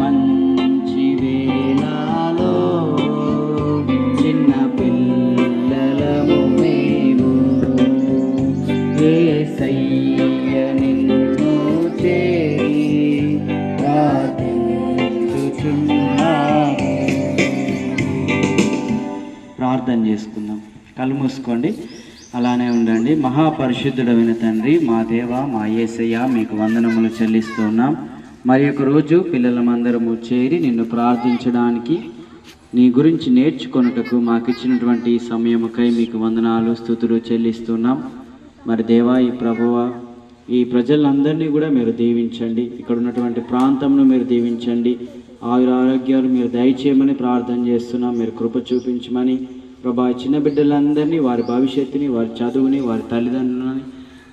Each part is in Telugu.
మంచి వేళలో చిన్న పిల్లలము ప్రార్థన చేసుకుందాం. కళ్ళు మూసుకోండి. అలానే ఉండండి. మహాపరిశుద్ధుడమైన తండ్రి మా దేవ మా యేసయ్య మీకు వందనములు చెల్లిస్తున్నాం మరి ఒక రోజు పిల్లలమందరము చేరి నిన్ను ప్రార్థించడానికి నీ గురించి నేర్చుకొనుటకు మాకు ఇచ్చినటువంటి సమయముకై మీకు వందనాలు స్థుతులు చెల్లిస్తున్నాం మరి దేవా ఈ ప్రభువ ఈ ప్రజలందరినీ కూడా మీరు దీవించండి. ఇక్కడ ఉన్నటువంటి ప్రాంతంను మీరు దీవించండి. ఆయుర ఆరోగ్యాలు మీరు దయచేయమని ప్రార్థన చేస్తున్నాం. మీరు కృప చూపించమని ప్రభా చిన్న బిడ్డలందరినీ వారి భవిష్యత్తుని వారి చదువుని వారి తల్లిదండ్రులని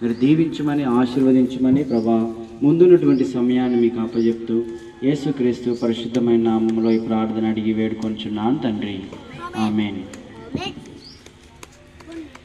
మీరు దీవించమని ఆశీర్వదించమని ప్రభా ముందున్నటువంటి సమయాన్ని మీకు అప్పజెప్తూ యేసుక్రీస్తు పరిశుద్ధమైన నామంలో ఈ ప్రార్థన అడిగి వేడుకొంచున్నాను తండ్రి. ఆమెన్.